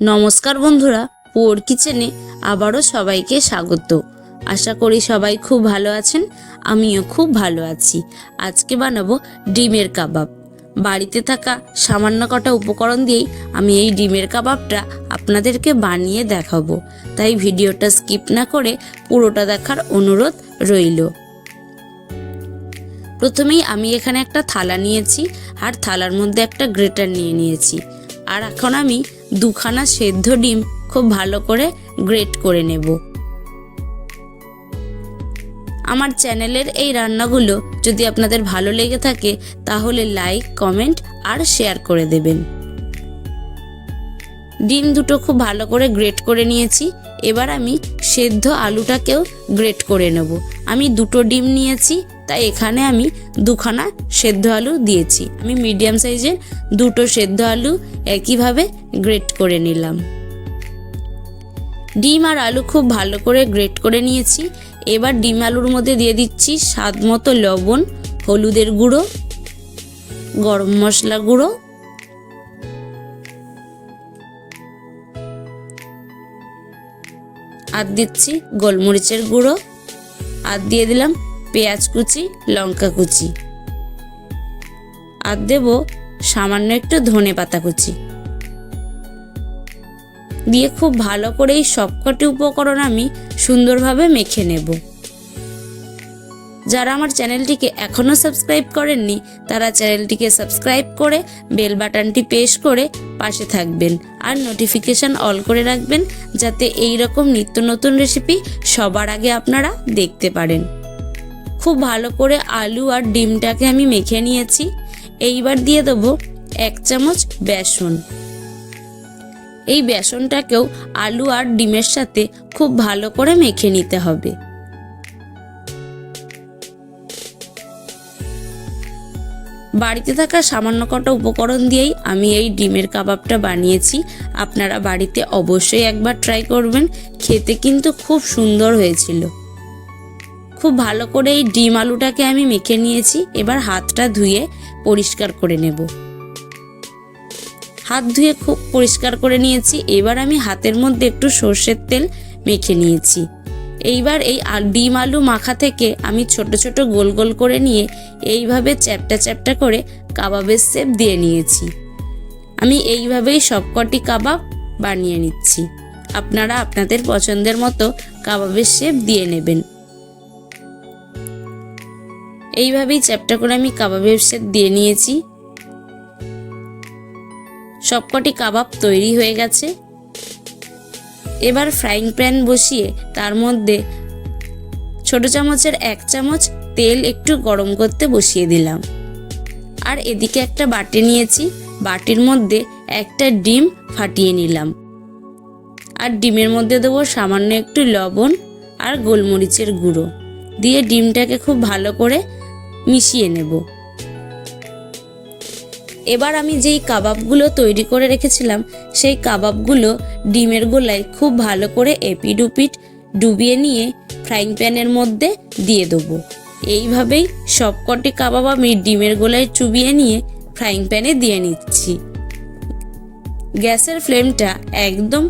নমস্কার বন্ধুরা পোর কিচেনে আবারও সবাইকে স্বাগত। আশা করি সবাই খুব ভালো আছেন, আমিও খুব ভালো আছি। আজকে বানাবো ডিমের কাবাব। বাড়িতে থাকা সামান্য কটা উপকরণ দিয়েই আমি এই ডিমের কাবাবটা আপনাদেরকে বানিয়ে দেখাবো। তাই ভিডিওটা স্কিপ না করে পুরোটা দেখার অনুরোধ রইল। প্রথমেই আমি এখানে একটা থালা নিয়েছি, আর থালার মধ্যে একটা গ্রেটার নিয়ে নিয়েছি। আর এখন আমি দুখানা সেদ্ধ ডিম খুব ভালো করে গ্রেট করে নেব। আমার চ্যানেলের এই রান্নাগুলো যদি আপনাদের ভালো লেগে থাকে, তাহলে লাইক, কমেন্ট আর শেয়ার করে দেবেন। ডিম দুটো খুব ভালো করে গ্রেট করে নিয়েছি। এবার আমি সেদ্ধ আলুটাকেও গ্রেট করে নেব। আমি দুটো ডিম নিয়েছি তাই এখানে আমি দুখানা সেদ্ধ আলু দিয়েছি। আমি মিডিয়াম সাইজের দুটো সেদ্ধ আলু একইভাবে গ্রেট করে নিলাম। ডিম আর আলু খুব ভালো করে গ্রেট করে নিয়েছি। এবার ডিম আলুর মধ্যে দিয়ে দিচ্ছি স্বাদ মতো লবণ, হলুদের গুঁড়ো, গরম মশলা গুঁড়ো। আর দিচ্ছি গোলমরিচের গুঁড়ো। আর দিয়ে দিলাম পেঁয়াজ কুচি, লঙ্কা কুচি। আর দেব সামান্য একটু ধনে পাতা কুচি। দিয়ে খুব ভালো করে এই সবকটি উপকরণ আমি সুন্দরভাবে মেখে নেব। যারা আমার চ্যানেলটিকে এখনও সাবস্ক্রাইব করেননি, তারা চ্যানেলটিকে সাবস্ক্রাইব করে বেল বাটনটি প্রেস করে পাশে থাকবেন আর নোটিফিকেশান অল করে রাখবেন, যাতে এই রকম নিত্য নতুন রেসিপি সবার আগে আপনারা দেখতে পারেন। খুব ভালো করে আলু আর ডিমটাকে আমি মেখে নিয়েছি। এইবার দিয়ে দেবো এক চামচ বেসন। এই বেসনটাকেও আলু আর ডিমের সাথে খুব ভালো করে মেখে নিতে হবে। বাড়িতে থাকা সামান্য কটা উপকরণ দিয়েই আমি এই ডিমের কাবাবটা বানিয়েছি। আপনারা বাড়িতে অবশ্যই একবার ট্রাই করবেন। খেতে কিন্তু খুব সুন্দর হয়েছিল। খুব ভালো করে এই ডিম আলুটাকে আমি মেখে নিয়েছি। এবার হাতটা ধুয়ে পরিষ্কার করে নেব। হাত ধুয়ে খুব পরিষ্কার করে নিয়েছি। এবার আমি হাতের মধ্যে একটু সর্ষের তেল মেখে নিয়েছি। এইবার এই ডিম আলু মাখা থেকে আমি ছোট ছোট গোল গোল করে নিয়ে এইভাবে চ্যাপটা চ্যাপটা করে কাবাবের শেপ দিয়ে নিয়েছি। আমি এইভাবেই সবকটি কাবাব বানিয়ে নিচ্ছি। আপনারা আপনাদের পছন্দের মতো কাবাবের শেপ দিয়ে নেবেন। এইভাবেই চ্যাপটা করে আমি কাবাবের শেপ দিয়ে নিয়েছি। সবকটি কাবাব তৈরি হয়ে গেছে। এবার ফ্রাইং প্যান বসিয়ে তার মধ্যে ছোট চামচের এক চামচ তেল একটু গরম করতে বসিয়ে দিলাম। আর এদিকে একটা বাটি নিয়েছি। বাটির মধ্যে একটা ডিম ফাটিয়ে নিলাম। আর ডিমের মধ্যে দেবো সামান্য একটু লবণ আর গোলমরিচের গুঁড়ো। দিয়ে ডিমটাকে খুব ভালো করে মিশিয়ে নেব। এবার আমি যেই কাবাবগুলো তৈরি করে রেখেছিলাম, সেই কাবাবগুলো ডিমের গোলায় খুব ভালো করে এপিডুপিট ডুবিয়ে নিয়ে ফ্রাইং প্যানের মধ্যে দিয়ে দেবো। এইভাবেই সবকটি কাবাব আমি ডিমের গোলায় চুবিয়ে নিয়ে ফ্রাইং প্যানে দিয়ে নিচ্ছি। গ্যাসের ফ্লেমটা একদম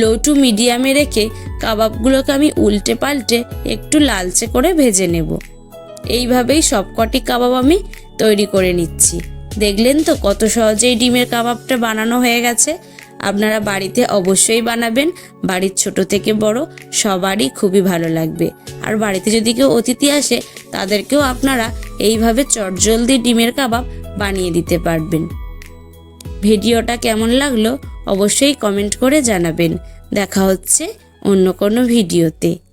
লো টু মিডিয়ামে রেখে কাবাবগুলোকে আমি উল্টে পাল্টে একটু লালচে করে ভেজে নেব। এইভাবেই সবকটি কাবাব আমি তৈরি করে নিচ্ছি। দেখলেন তো কত সহজেই ডিমের কাবাবটা বানানো হয়ে গেছে। আপনারা বাড়িতে অবশ্যই বানাবেন। বাড়ির ছোট থেকে বড় সবারই খুবই ভালো লাগবে। আর বাড়িতে যদি কেউ অতিথি আসে, তাদেরকেও আপনারা এইভাবে চটজলদি ডিমের কাবাব বানিয়ে দিতে পারবেন। ভিডিওটা কেমন লাগল অবশ্যই কমেন্ট করে জানাবেন। দেখা হচ্ছে অন্য কোনো ভিডিওতে।